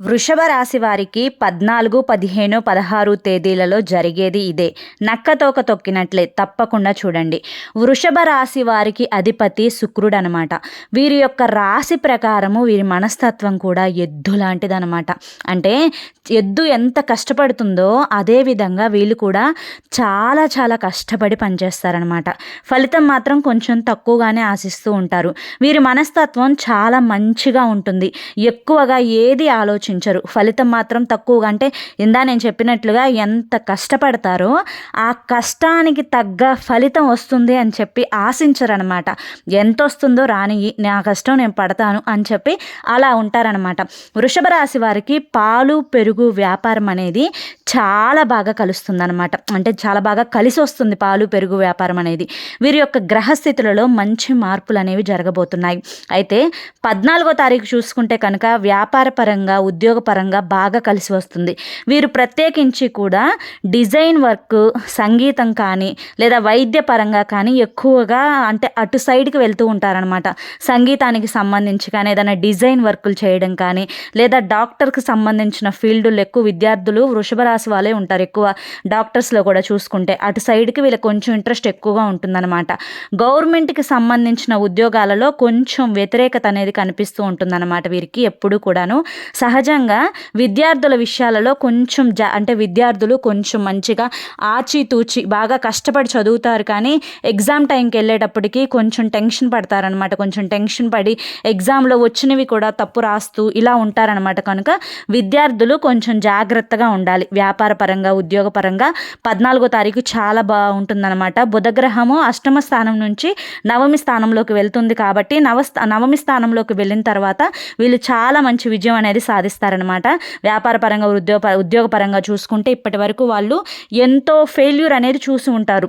వృషభ రాశి వారికి పద్నాలుగు పదిహేను పదహారు తేదీలలో జరిగేది ఇదే. నక్కతోక తొక్కినట్లే తప్పకుండా చూడండి. వృషభ రాశి వారికి అధిపతి శుక్రుడు అనమాట వీరి యొక్క రాశి ప్రకారము వీరి మనస్తత్వం కూడా ఎద్దు లాంటిదనమాట. అంటే ఎద్దు ఎంత కష్టపడుతుందో అదే విధంగా వీళ్ళు కూడా చాలా చాలా కష్టపడి పనిచేస్తారనమాట. ఫలితం మాత్రం కొంచెం తక్కువగానే ఆశిస్తూ ఉంటారు. వీరి మనస్తత్వం చాలా మంచిగా ఉంటుంది. ఎక్కువగా ఏది ఆలోచన ఆలోచించరు. ఫలితం మాత్రం తక్కువగా అంటే ఇందా నేను చెప్పినట్లుగా ఎంత కష్టపడతారో ఆ కష్టానికి తగ్గ ఫలితం వస్తుంది అని చెప్పి ఆశించరనమాట. ఎంత వస్తుందో రాని నా కష్టం నేను పడతాను అని చెప్పి అలా ఉంటారనమాట. వృషభ రాశి వారికి పాలు పెరుగు వ్యాపారం అనేది చాలా బాగా కలుస్తుంది అనమాట అంటే చాలా బాగా కలిసి వస్తుంది పాలు పెరుగు వ్యాపారం అనేది. వీరి యొక్క గ్రహస్థితులలో మంచి మార్పులు అనేవి జరగబోతున్నాయి. అయితే పద్నాలుగో తారీఖు చూసుకుంటే కనుక వ్యాపార పరంగా ఉద్యోగపరంగా బాగా కలిసి వస్తుంది. వీరు ప్రత్యేకించి కూడా డిజైన్ వర్క్ సంగీతం కానీ లేదా వైద్య పరంగా కానీ ఎక్కువగా అంటే అటు సైడ్కి వెళ్తూ ఉంటారనమాట సంగీతానికి సంబంధించి కానీ ఏదైనా డిజైన్ వర్కులు చేయడం కానీ లేదా డాక్టర్కి సంబంధించిన ఫీల్డ్లు ఎక్కువ విద్యార్థులు వృషభ రాశి వాళ్ళే ఉంటారు. ఎక్కువ డాక్టర్స్లో కూడా చూసుకుంటే అటు సైడ్కి వీళ్ళకి కొంచెం ఇంట్రెస్ట్ ఎక్కువగా ఉంటుందన్నమాట. గవర్నమెంట్కి సంబంధించిన ఉద్యోగాలలో కొంచెం వ్యతిరేకత అనేది కనిపిస్తూ ఉంటుందన్నమాట వీరికి ఎప్పుడు కూడాను. సహజ సహజంగా విద్యార్థుల విషయాలలో కొంచెం జా అంటే విద్యార్థులు కొంచెం మంచిగా ఆచితూచి బాగా కష్టపడి చదువుతారు కానీ ఎగ్జామ్ టైంకి వెళ్ళేటప్పటికి కొంచెం టెన్షన్ పడతారనమాట కొంచెం టెన్షన్ పడి ఎగ్జామ్లో వచ్చినవి కూడా తప్పు రాస్తూ ఇలా ఉంటారనమాట కనుక విద్యార్థులు కొంచెం జాగ్రత్తగా ఉండాలి. వ్యాపార పరంగా ఉద్యోగ పరంగా పద్నాలుగో తారీఖు చాలా బాగుంటుందన్నమాట. బుధగ్రహము అష్టమ స్థానం నుంచి నవమి స్థానంలోకి వెళ్తుంది కాబట్టి నవ నవమి స్థానంలోకి వెళ్ళిన తర్వాత వీళ్ళు చాలా మంచి విజయం అనేది సాధిస్తారు. చేస్తారనమాట. వ్యాపార పరంగా ఉద్యోగ ఉద్యోగపరంగా చూసుకుంటే ఇప్పటి వరకు వాళ్ళు ఎంతో ఫెయిల్యూర్ అనేది చూసి ఉంటారు.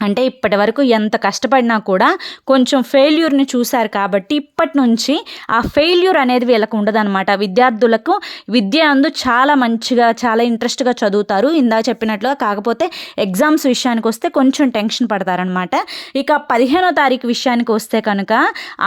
అంటే ఇప్పటి వరకు ఎంత కష్టపడినా కూడా కొంచెం ఫెయిల్యూర్ని చూశారు కాబట్టి ఇప్పటి నుంచి ఆ ఫెయిల్యూర్ అనేది వీళ్ళకు ఉండదన్నమాట. విద్యార్థులకు విద్య అందు చాలా మంచిగా చాలా ఇంట్రెస్ట్గా చదువుతారు. ఇందా చెప్పినట్లుగా కాకపోతే ఎగ్జామ్స్ విషయానికి వస్తే కొంచెం టెన్షన్ పడతారనమాట ఇక పదిహేనో తారీఖు విషయానికి వస్తే కనుక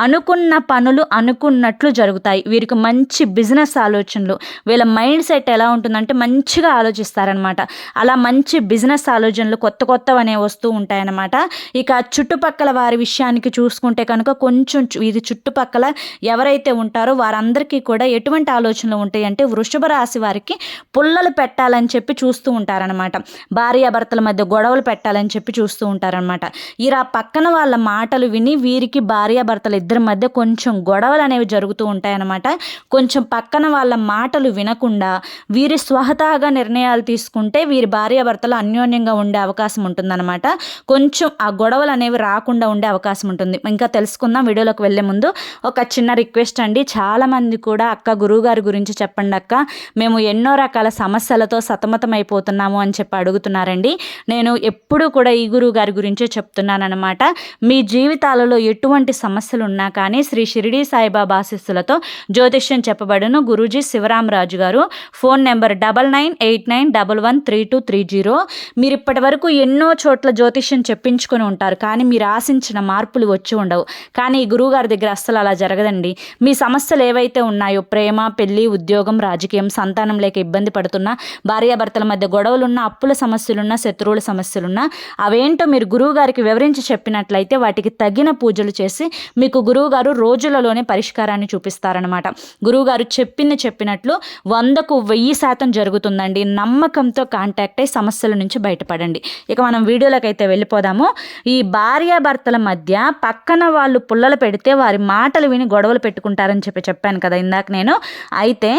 అనుకున్న పనులు అనుకున్నట్లు జరుగుతాయి. వీరికి మంచి బిజినెస్ ఆలోచనలు వీళ్ళ మైండ్ సెట్ ఎలా ఉంటుందంటే మంచిగా ఆలోచిస్తారనమాట అలా మంచి బిజినెస్ ఆలోచనలు కొత్త కొత్తవనే వస్తూ ఉంటాయి అనమాట ఇక చుట్టుపక్కల వారి విషయానికి చూసుకుంటే కనుక కొంచెం ఇది చుట్టుపక్కల ఎవరైతే ఉంటారో వారందరికీ కూడా ఎటువంటి ఆలోచనలు ఉంటాయి అంటే వృషభ రాశి వారికి పుల్లలు పెట్టాలని చెప్పి చూస్తూ ఉంటారనమాట భార్యాభర్తల మధ్య గొడవలు పెట్టాలని చెప్పి చూస్తూ ఉంటారనమాట ఇలా పక్కన వాళ్ళ మాటలు విని వీరికి భార్యాభర్తల ఇద్దరి మధ్య కొంచెం గొడవలు అనేవి జరుగుతూ ఉంటాయన్నమాట. కొంచెం పక్కన వాళ్ళ మాటలు వినకుండా వీరి స్వహతాగా నిర్ణయాలు తీసుకుంటే వీరి భార్యాభర్తలు అన్యోన్యంగా ఉండే అవకాశం ఉంటుందన్నమాట. కొంచెం ఆ గొడవలు అనేవి రాకుండా ఉండే అవకాశం ఉంటుంది. ఇంకా తెలుసుకుందాం వీడియోలోకి వెళ్ళే ముందు ఒక చిన్న రిక్వెస్ట్ అండి. చాలామంది కూడా అక్క గురువుగారి గురించి చెప్పండి అక్క. మేము ఎన్నో రకాల సమస్యలతో సతమతం అయిపోతున్నాము అని చెప్పి అడుగుతున్నారండి. నేను ఎప్పుడూ కూడా ఈ గురువు గారి గురించే చెప్తున్నానమాట మీ జీవితాలలో ఎటువంటి సమస్యలు ఉన్నా కానీ శ్రీ షిరిడి సాయిబాబా ఆశిస్సులతో జ్యోతిష్యం చెప్పబడును గురూజీ శివరామరాజు గారు. Phone number double nine eight nine double one three two three zero. మీరు ఇప్పటి వరకు ఎన్నో చోట్ల జ్యోతిష్యం చెప్పించుకొని ఉంటారు. కానీ మీరు ఆశించిన మార్పులు వచ్చి ఉండవు. కానీ ఈ గురువుగారి దగ్గర అస్సలు అలా జరగదండి. మీ సమస్యలు ఏవైతే ఉన్నాయో ప్రేమ పెళ్ళి ఉద్యోగం రాజకీయం సంతానం లేక ఇబ్బంది పడుతున్నా భార్యాభర్తల మధ్య గొడవలున్న అప్పుల సమస్యలున్నా శత్రువుల సమస్యలున్నా అవేంటో మీరు గురువుగారికి వివరించి చెప్పినట్లయితే వాటికి తగిన పూజలు చేసి మీకు గురువుగారు రోజులలోనే పరిష్కారాన్ని చూపిస్తారనమాట గురువుగారు చెప్పింది చెప్పినట్లు వందకు వెయ్యి శాతం జరుగుతుందండి. నమ్మకంతో కాంటాక్ట్ అయ్యి సమస్యల నుంచి బయటపడండి. ఇక మనం వీడియోలోకి అయితే వెళ్ళిపోదాము. ఈ భార్యాభర్తల మధ్య పక్కన వాళ్ళు పుల్లలు పెడితే వారి మాటలు విని గొడవలు పెట్టుకుంటారని చెప్పి చెప్పాను కదా ఇందాక నేను. అయితే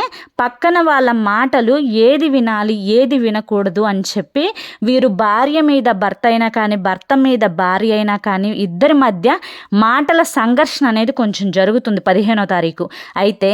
పక్కన వాళ్ళ మాటలు ఏది వినాలి ఏది వినకూడదు అని చెప్పి వీరు భార్య మీద భర్త అయినా కానీ భర్త మీద భార్య అయినా కానీ ఇద్దరి మధ్య మాటల సంఘర్షణ అనేది కొంచెం జరుగుతుంది పదిహేనో తారీఖు. అయితే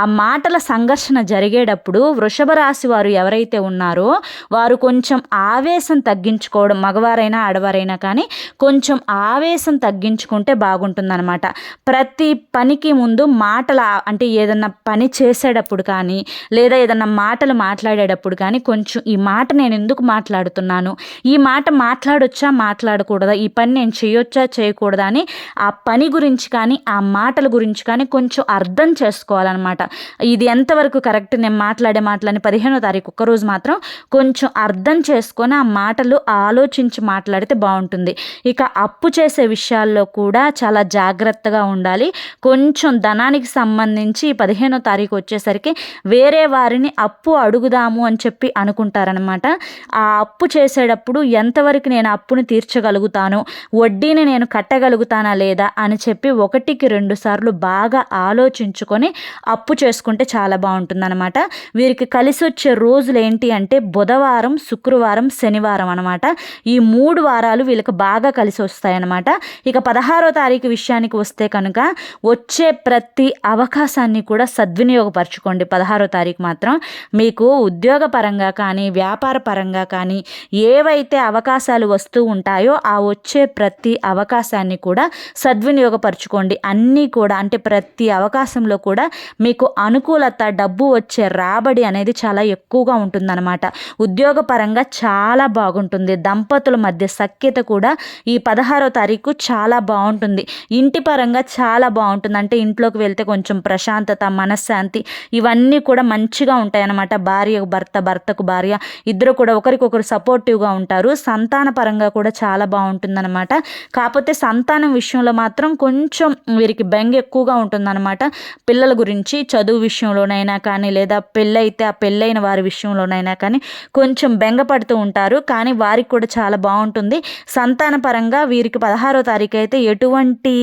ఆ మాటల సంఘర్షణ జరిగేటప్పుడు వృషభ రాశి వారు ఎవరైతే ఉన్నారో వారు కొంచెం ఆవేశం తగ్గించుకోవడం మగవారైనా ఆడవారు వారైనా కానీ కొంచెం ఆవేశం తగ్గించుకుంటే బాగుంటుందన్నమాట. ప్రతి పనికి ముందు మాటల అంటే ఏదన్నా పని చేసేటప్పుడు కానీ లేదా ఏదన్నా మాటలు మాట్లాడేటప్పుడు కానీ కొంచెం ఈ మాట నేను ఎందుకు మాట్లాడుతున్నాను? ఈ మాట మాట్లాడొచ్చా? మాట్లాడకూడదా? ఈ పని నేను చేయొచ్చా? చేయకూడదా? అని ఆ పని గురించి కానీ ఆ మాటల గురించి కానీ కొంచెం అర్థం చేసుకోవాలన్నమాట. ఇది ఎంతవరకు కరెక్ట్? నేను మాట్లాడే మాటలని పదిహేనో తారీఖు ఒక్కరోజు మాత్రం కొంచెం అర్థం చేసుకొని ఆ మాటలు ఆలోచించి మాట్లాడితే బాగుంటుంది. ఇక అప్పు చేసే విషయాల్లో కూడా చాలా జాగ్రత్తగా ఉండాలి. కొంచెం ధనానికి సంబంధించి పదిహేనో తారీఖు వచ్చేసరికి వేరే వారిని అప్పు అడుగుదాము అని చెప్పి అనుకుంటారనమాట ఆ అప్పు చేసేటప్పుడు ఎంతవరకు నేను అప్పును తీర్చగలుగుతాను? వడ్డీని నేను కట్టగలుగుతానా లేదా? అని చెప్పి ఒకటికి రెండు సార్లు బాగా ఆలోచించుకొని అప్పు చేసుకుంటే చాలా బాగుంటుందన్నమాట. వీరికి కలిసి వచ్చే రోజులు ఏంటి అంటే బుధవారం శుక్రవారం శనివారం అనమాట ఈ మూడు వారాలు వీళ్ళకి బాగా కలిసి వస్తాయన్నమాట. ఇక పదహారో తారీఖు విషయానికి వస్తే కనుక వచ్చే ప్రతి అవకాశాన్ని కూడా సద్వినియోగపరచుకోండి. పదహారో తారీఖు మాత్రం మీకు ఉద్యోగ పరంగా కానీ వ్యాపార పరంగా కానీ ఏవైతే అవకాశాలు వస్తూ ఉంటాయో ఆ వచ్చే ప్రతి అవకాశాన్ని కూడా సద్వినియోగపరచుకోండి. అన్నీ కూడా అంటే ప్రతి అవకాశంలో కూడా మీకు అనుకూలత డబ్బు వచ్చే రాబడి అనేది చాలా ఎక్కువగా ఉంటుందన్నమాట. ఉద్యోగపరంగా చాలా బాగుంటుంది. దంపతుల మధ్య సఖ్యత కూడా ఈ పదహారో తారీఖు చాలా బాగుంటుంది. ఇంటి పరంగా చాలా బాగుంటుంది. అంటే ఇంట్లోకి వెళ్తే కొంచెం ప్రశాంతత మనశ్శాంతి ఇవన్నీ కూడా మంచిగా ఉంటాయన్నమాట. భార్య భర్త భర్తకు భార్య ఇద్దరు కూడా ఒకరికొకరు సపోర్టివ్గా ఉంటారు. సంతాన పరంగా కూడా చాలా బాగుంటుందన్నమాట. కాకపోతే సంతానం విషయంలో మాత్రం కొంచెం వీరికి బెంగ ఎక్కువగా ఉంటుందన్నమాట. పిల్లల గురించి చదువు విషయంలోనైనా కానీ లేదా పెళ్ళైతే ఆ పెళ్ళైన వారి విషయంలోనైనా కానీ కొంచెం బెంగపడుతూ ఉంటారు. కానీ వారికి కూడా చాలా బాగుంటుంది. సంతాన పరంగా వీరికి పదహారో తారీఖు అయితే ఎటువంటి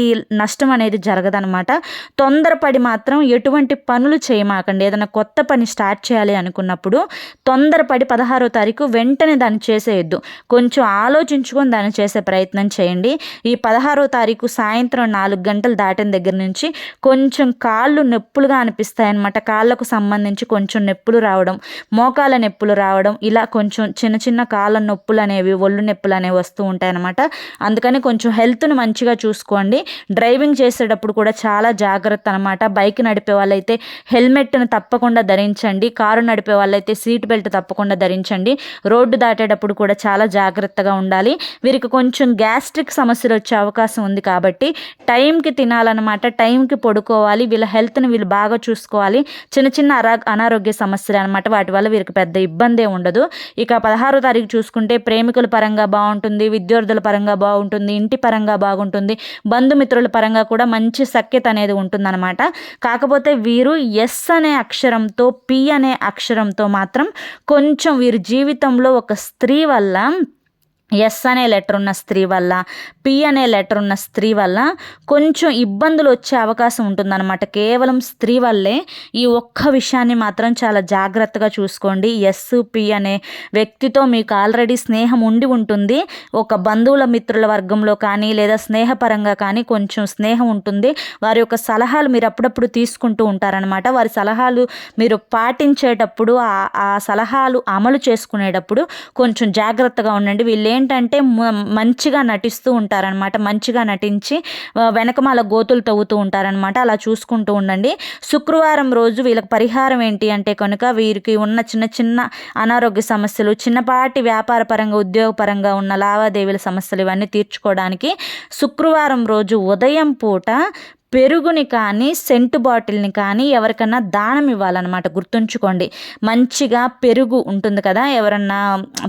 నష్టం అనేది జరగదనమాట తొందరపడి మాత్రం ఎటువంటి పనులు చేయమాకండి. ఏదైనా కొత్త పని స్టార్ట్ చేయాలి అనుకున్నప్పుడు తొందరపడి పదహారో తారీఖు వెంటనే దాన్ని చేసేయద్దు. కొంచెం ఆలోచించుకొని దాన్ని చేసే ప్రయత్నం చేయండి. ఈ పదహారో తారీఖు సాయంత్రం నాలుగు గంటలు దాటిన దగ్గర నుంచి కొంచెం కాళ్ళు నొప్పులుగా అనిపిస్తాయన్నమాట. కాళ్ళకు సంబంధించి కొంచెం నొప్పులు రావడం మోకాల నొప్పులు రావడం ఇలా కొంచెం చిన్న చిన్న కాళ్ళ నొప్పులు అనేవి ఒళ్ళు నొప్పులు అనేవి వస్తాయి వస్తూ ఉంటాయన్నమాట. అందుకని కొంచెం హెల్త్ను మంచిగా చూసుకోండి. డ్రైవింగ్ చేసేటప్పుడు కూడా చాలా జాగ్రత్త అనమాట బైక్ నడిపే వాళ్ళైతే హెల్మెట్ను తప్పకుండా ధరించండి. కారు నడిపే వాళ్ళైతే సీట్ బెల్ట్ తప్పకుండా ధరించండి. రోడ్డు దాటేటప్పుడు కూడా చాలా జాగ్రత్తగా ఉండాలి. వీరికి కొంచెం గ్యాస్ట్రిక్ సమస్యలు వచ్చే అవకాశం ఉంది కాబట్టి టైంకి తినాలన్నమాట. టైంకి పడుకోవాలి. వీళ్ళ హెల్త్ని వీళ్ళు బాగా చూసుకోవాలి. చిన్న చిన్న అరా అనారోగ్య సమస్యలు అనమాట వాటి వల్ల వీరికి పెద్ద ఇబ్బందే ఉండదు. ఇక పదహారో తారీఖు చూసుకుంటే ప్రేమికుల పరంగా బాగుంటుంది. విద్యార్థుల పరంగా బాగుంటుంది ఇంటి పరంగా బాగుంటుంది బంధుమిత్రుల పరంగా కూడా మంచి సఖ్యత అనేది ఉంటుందన్నమాట. కాకపోతే వీరు ఎస్ అనే అక్షరంతో పి అనే అక్షరంతో మాత్రం కొంచెం వీరి జీవితంలో ఒక స్త్రీ వల్ల ఎస్ అనే లెటర్ ఉన్న స్త్రీ వల్ల పి అనే లెటర్ ఉన్న స్త్రీ వల్ల కొంచెం ఇబ్బందులు వచ్చే అవకాశం ఉంటుందన్నమాట. కేవలం స్త్రీ వల్లే ఈ ఒక్క విషయాన్ని మాత్రం చాలా జాగ్రత్తగా చూసుకోండి. ఎస్ పి అనే వ్యక్తితో మీకు ఆల్రెడీ స్నేహం ఉండి ఉంటుంది. ఒక బంధువుల మిత్రుల వర్గంలో కానీ లేదా స్నేహపరంగా కానీ కొంచెం స్నేహం ఉంటుంది. వారి యొక్క సలహాలు మీరు అప్పుడప్పుడు తీసుకుంటూ ఉంటారనమాట వారి సలహాలు మీరు పాటించేటప్పుడు ఆ సలహాలు అమలు చేసుకునేటప్పుడు కొంచెం జాగ్రత్తగా ఉండండి. వీళ్ళు ఏంటంటే మంచిగా నటిస్తూ ఉంటారనమాట మంచిగా నటించి వెనకమాల గోతులు తవ్వుతూ ఉంటారనమాట అలా చూసుకుంటూ ఉండండి. శుక్రవారం రోజు వీళ్ళకి పరిహారం ఏంటి అంటే కనుక వీరికి ఉన్న చిన్న చిన్న అనారోగ్య సమస్యలు చిన్నపాటి వ్యాపార పరంగా ఉద్యోగపరంగా ఉన్న లావాదేవీల సమస్యలు ఇవన్నీ తీర్చుకోవడానికి శుక్రవారం రోజు ఉదయం పూట పెరుగుని కానీ సెంటు బాటిల్ని కానీ ఎవరికన్నా దానం ఇవ్వాలన్నమాట. గుర్తుంచుకోండి. మంచిగా పెరుగు ఉంటుంది కదా ఎవరన్నా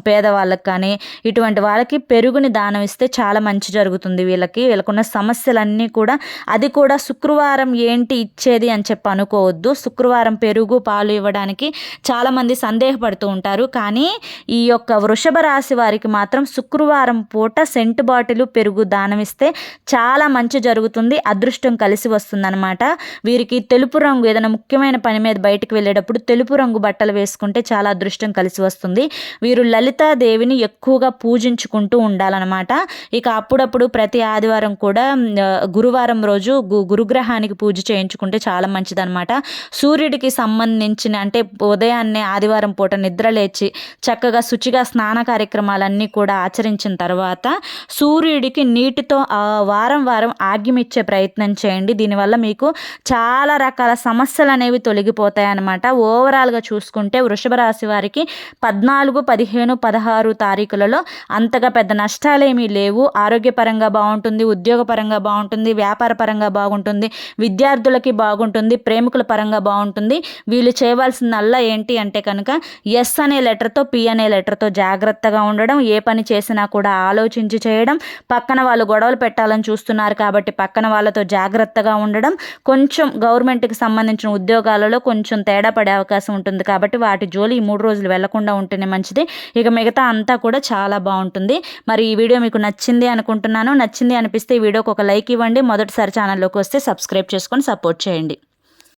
పేదవాళ్ళకి కానీ ఇటువంటి వాళ్ళకి పెరుగుని దానం ఇస్తే చాలా మంచి జరుగుతుంది వీళ్ళకి. వీళ్ళకున్న సమస్యలన్నీ కూడా అది కూడా శుక్రవారం ఏంటి ఇచ్చేది అని చెప్పి అనుకోవద్దు. శుక్రవారం పెరుగు పాలు ఇవ్వడానికి చాలామంది సందేహపడుతూ ఉంటారు. కానీ ఈ యొక్క వృషభ రాశి వారికి మాత్రం శుక్రవారం పూట సెంటు బాటిల్ పెరుగు దానం ఇస్తే చాలా మంచి జరుగుతుంది. అదృష్టం కలిసి కలిసి వస్తుందన్నమాట. వీరికి తెలుపు రంగు ఏదైనా ముఖ్యమైన పని మీద బయటకు వెళ్ళేటప్పుడు తెలుపు రంగు బట్టలు వేసుకుంటే చాలా అదృష్టం కలిసి వస్తుంది. వీరు లలితాదేవిని ఎక్కువగా పూజించుకుంటూ ఉండాలన్నమాట. ఇక అప్పుడప్పుడు ప్రతి ఆదివారం కూడా గురువారం రోజు గు గురుగ్రహానికి పూజ చేయించుకుంటే చాలా మంచిదన్నమాట. సూర్యుడికి సంబంధించిన అంటే ఉదయాన్నే ఆదివారం పూట నిద్ర లేచి చక్కగా శుచిగా స్నాన కార్యక్రమాలన్నీ కూడా ఆచరించిన తర్వాత సూర్యుడికి నీటితో వారం వారం ఆగ్యమిచ్చే ప్రయత్నం చేయండి. దీనివల్ల మీకు చాలా రకాల సమస్యలు అనేవి తొలగిపోతాయి అన్నమాట ఓవరాల్గా చూసుకుంటే వృషభ రాశి వారికి పద్నాలుగు పదిహేను పదహారు తారీఖులలో అంతగా పెద్ద నష్టాలేమీ లేవు. ఆరోగ్యపరంగా బాగుంటుంది ఉద్యోగపరంగా బాగుంటుంది వ్యాపార పరంగా బాగుంటుంది విద్యార్థులకి బాగుంటుంది ప్రేమికుల పరంగా బాగుంటుంది. వీళ్ళు చేయవలసిందల్లా ఏంటి అంటే కనుక ఎస్ అనే లెటర్తో పి అనే లెటర్తో జాగ్రత్తగా ఉండడం ఏ పని చేసినా కూడా ఆలోచించి చేయడం పక్కన వాళ్ళు గొడవలు పెట్టాలని చూస్తున్నారు కాబట్టి పక్కన వాళ్ళతో జాగ్రత్తగా ఉండడం కొంచెం గవర్నమెంట్కి సంబంధించిన ఉద్యోగాలలో కొంచెం తేడా పడే అవకాశం ఉంటుంది. కాబట్టి వాటి జోలి ఈ మూడు రోజులు వెళ్ళకుండా ఉంటేనే మంచిది. ఇక మిగతా అంతా కూడా చాలా బాగుంటుంది. మరి ఈ వీడియో మీకు నచ్చింది అనుకుంటున్నాను. నచ్చింది అనిపిస్తే ఈ వీడియోకి ఒక లైక్ ఇవ్వండి. మొదటిసారి ఛానల్లోకి వస్తే సబ్స్క్రైబ్ చేసుకొని సపోర్ట్ చేయండి.